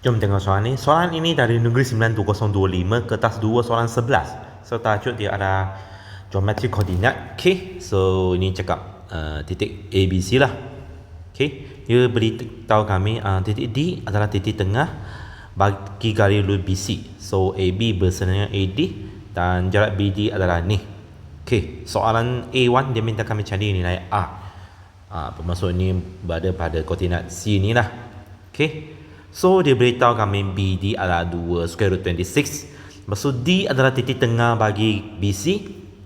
Jom tengok soalan ni. Soalan ini dari Negeri 92025 kertas 2 soalan 11. So tajuk dia ada geometry koordinat. Okay. So ini cakap uh, titik ABC lah. Okay. Dia beritahu kami uh, titik D adalah titik tengah bagi garis lurus BC. So AB bersama AD dan jarak BD adalah ni. Okay. Soalan A1 dia minta kami cari nilai A. Uh, bermaksud ini berada pada koordinat C ni lah. Okay. So dia beritahu kami BD adalah 2 square root 26 Maksud D adalah titik tengah bagi BC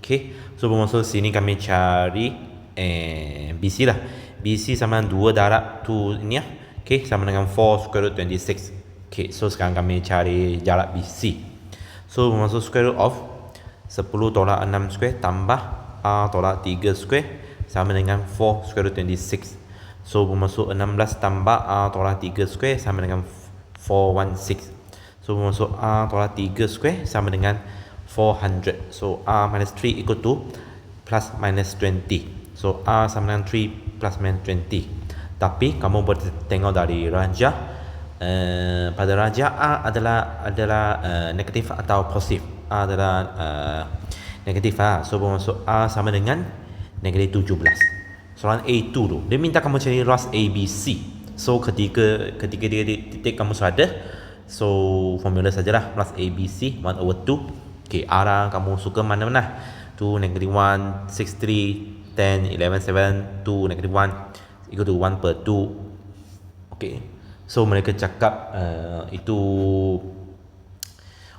Okay. So bermaksud sini kami cari eh, BC lah. BC sama dengan 2 darab tu ini lah. Okay. Sama dengan 4 square root 26 Okay. So sekarang kami cari jarak BC So bermaksud square root of 10 tolak 6 square tambah A tolak 3 square. Sama dengan 4 square root 26 So bermasuk 16 tambah A tolak 3 square sama dengan 416 So bermasuk A tolak 3 square sama dengan 400 So A minus 3 equal to plus minus 20 So A sama dengan 3 plus minus 20 Tapi kamu boleh tengok dari raja uh, Pada raja A adalah adalah uh, negatif atau positif. A adalah uh, negatif A So bermasuk A sama dengan negatif 17 soalan A2 tu dia minta kamu cari ras ABC so ketika ketika dia titik kamu sudah ada so formula sajalah. Ras ABC 1 over 2 okay arah kamu suka mana-mana tu negative 1 6 3 10 11 7 2 negative 1 equal to 1 per 2 okay. So mereka cakap uh, itu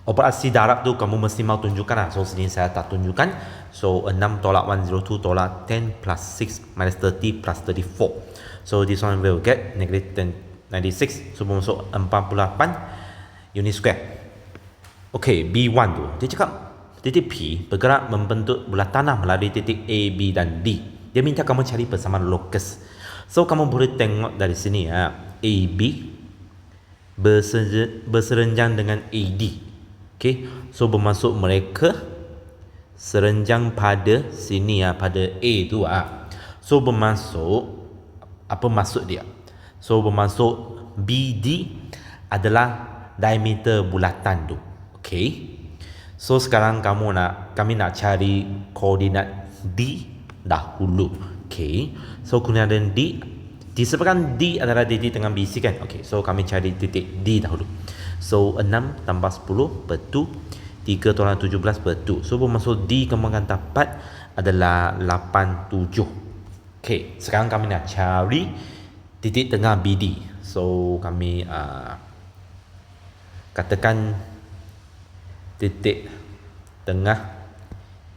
Operasi darab tu kamu mesti mau tunjukkan lah. So sini saya tak tunjukkan. So 6 tolak 102 tolak 10 plus 6 minus 30 plus 34. So this one will get negative 10, 96. So masuk 48 unit square. Okay, B1 tu. Dia cakap titik P bergerak membentuk bulat tanah melalui titik A, B dan D. Dia minta kamu cari persamaan locus. So kamu boleh tengok dari sini ya. A, B berserenjang dengan AD. Okey, so bermaksud mereka serenjang pada sini ya, pada A tu ah. So bermaksud apa maksud dia? So bermaksud BD adalah diameter bulatan tu. Okey. So sekarang kamu nak kami nak cari koordinat D dahulu. Okey. So koordinat D disebabkan D adalah titik tengah BC kan. Okey. So kami cari titik D dahulu. So 6 tambah 10 per 2 3 tolak 17 per 2 So bermaksud D kemungkinan dapat adalah 87 Okay sekarang kami nak cari titik tengah BD So kami uh, katakan titik tengah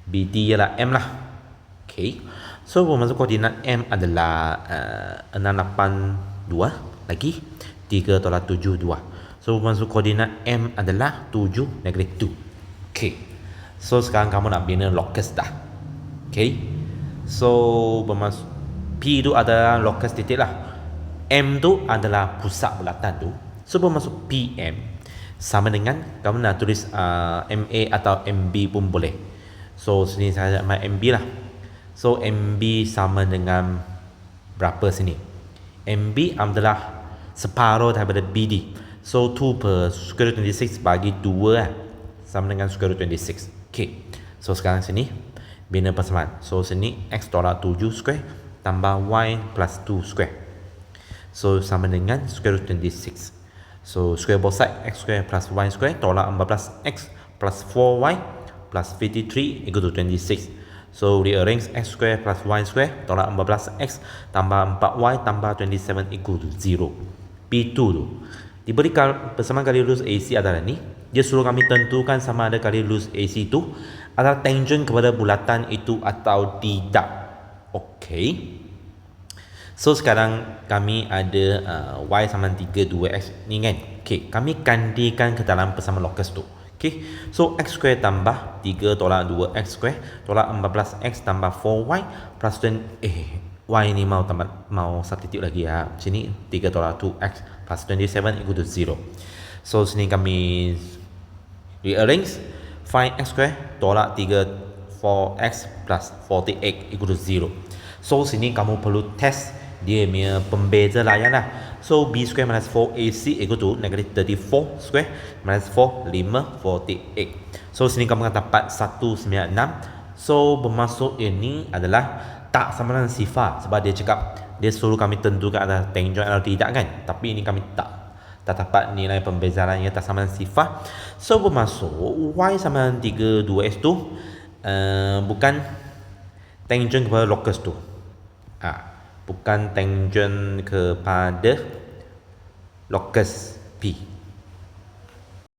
BD ialah M lah. Okay. So bermaksud koordinat M adalah uh, 682 lagi. 3 tolak 7 2 So masuk koordinat M adalah 7 negatif 2 Okay. So sekarang kamu nak bina locus dah. Okay. So bermaksud P itu adalah locus titik lah. M tu adalah pusat bulatan tu. So bermaksud PM Sama dengan Kamu nak tulis uh, MA atau MB pun boleh. So sini saya main MB lah. So MB sama dengan Berapa sini? MB adalah Separuh daripada BD So 2 per square root 26 bagi 2 lah. Sama dengan square root 26. Okay. So sekarang sini. Bina persamaan. So sini x tolak 7 square. Tambah y plus 2 square. So sama dengan square root 26. So square both side. x square plus y square. Tolak 14 x plus 4y plus 53 equal to 26. So rearrange x square plus y square. Tolak 14 x tambah 4y tambah 27 equal to 0. P2 tu diberi persamaan kali lurus AC adalah ni dia suruh kami tentukan sama ada kali lurus AC itu adalah tangent kepada bulatan itu atau tidak. Okey. So sekarang kami ada uh, y sama 3 2x ni kan? Okey kami gantikan ke dalam persamaan locus tu. Okey so x square tambah 3 tolak 2x square tolak 14x tambah 4y plus 20 eh y ni mau tambah mau substitute lagi ya sini 3 tolak 2x plus 27 equal to 0. So sini kami rearrange find x square tolak 3 4x plus 48 equal to 0. So sini kamu perlu test dia punya pembeza layan lah. So B square minus 4AC equal to negative 34 square minus 4, 5, 48. So sini kamu akan dapat 196. So bermaksud ini adalah tak sama dengan sifar sebab dia cakap dia suruh kami tentukan ada tangent atau tidak kan. Tapi ini kami tak tak dapat nilai pembezaannya tak sama dengan sifar. So bermaksud Y sama dengan 32S tu uh, bukan tangent kepada locus tu. Ah, bukan tangent kepada locus P